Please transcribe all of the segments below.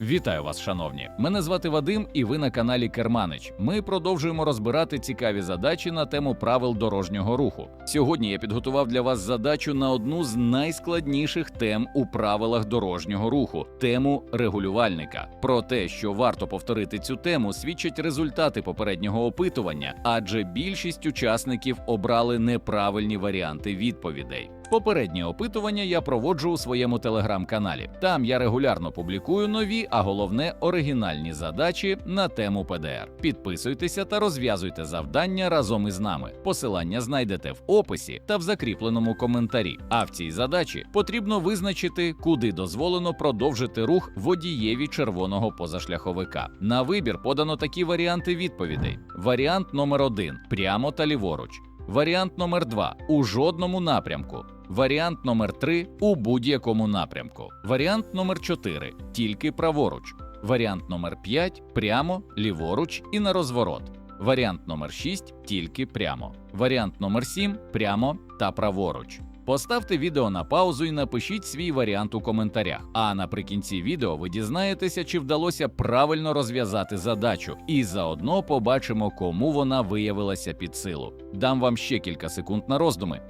Вітаю вас, шановні! Мене звати Вадим, і ви на каналі Керманич. Ми продовжуємо розбирати цікаві задачі на тему правил дорожнього руху. Сьогодні я підготував для вас задачу на одну з найскладніших тем у правилах дорожнього руху тему регулювальника. Про те, що варто повторити цю тему, свідчать результати попереднього опитування, адже більшість учасників обрали неправильні варіанти відповідей. Попереднє опитування я проводжу у своєму телеграм-каналі. Там я регулярно публікую нові, а головне оригінальні задачі на тему ПДР. Підписуйтеся та розв'язуйте завдання разом із нами. Посилання знайдете в описі та в закріпленому коментарі. А в цій задачі потрібно визначити, куди дозволено продовжити рух водієві червоного позашляховика. На вибір подано такі варіанти відповідей: варіант номер 1 прямо та ліворуч. Варіант номер 2 у жодному напрямку. Варіант номер 3 у будь-якому напрямку. Варіант номер 4 тільки праворуч. Варіант номер 5 прямо, ліворуч і на розворот. Варіант номер 6 тільки прямо. Варіант номер 7 прямо та праворуч. Поставте відео на паузу і напишіть свій варіант у коментарях. А наприкінці відео ви дізнаєтеся, чи вдалося правильно розв'язати задачу, і заодно побачимо, кому вона виявилася під силу. Дам вам ще кілька секунд на роздуми.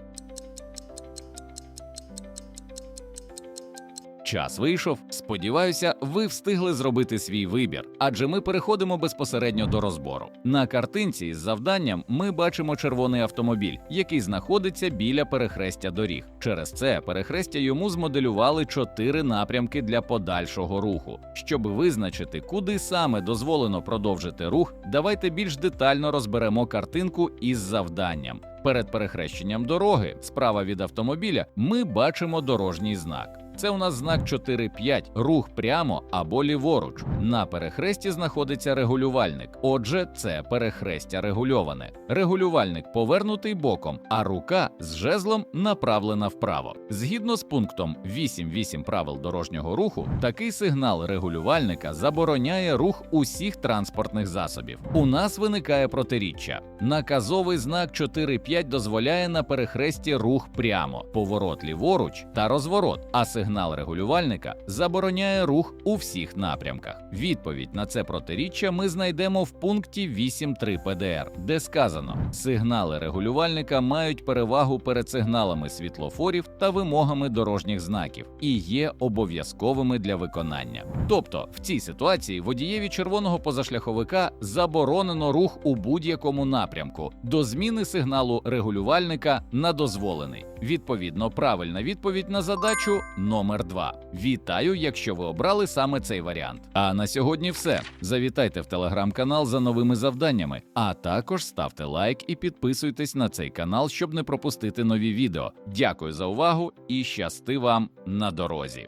Час вийшов. Сподіваюся, ви встигли зробити свій вибір, адже ми переходимо безпосередньо до розбору. На картинці із завданням ми бачимо червоний автомобіль, який знаходиться біля перехрестя доріг. Через це перехрестя йому змоделювали чотири напрямки для подальшого руху. Щоб визначити, куди саме дозволено продовжити рух, давайте більш детально розберемо картинку із завданням. Перед перехрещенням дороги, справа від автомобіля, ми бачимо дорожній знак. Це у нас знак 4.5 рух прямо або ліворуч. На перехресті знаходиться регулювальник. Отже, це перехрестя регульоване. Регулювальник повернутий боком, а рука з жезлом направлена вправо. Згідно з пунктом 8.8 правил дорожнього руху, такий сигнал регулювальника забороняє рух усіх транспортних засобів. У нас виникає протиріччя. Наказовий знак 4.5 дозволяє на перехресті рух прямо, поворот ліворуч та розворот. А сигнал регулювальника забороняє рух у всіх напрямках. Відповідь на це протиріччя ми знайдемо в пункті 8.3 ПДР, де сказано: сигнали регулювальника мають перевагу перед сигналами світлофорів та вимогами дорожніх знаків і є обов'язковими для виконання. Тобто, в цій ситуації водієві червоного позашляховика заборонено рух у будь-якому напрямку до зміни сигналу регулювальника на дозволений. Відповідно, правильна відповідь на задачу номер 2. Вітаю, якщо ви обрали саме цей варіант. А на сьогодні все. Завітайте в телеграм-канал за новими завданнями, а також ставте лайк і підписуйтесь на цей канал, щоб не пропустити нові відео. Дякую за увагу і щасти вам на дорозі.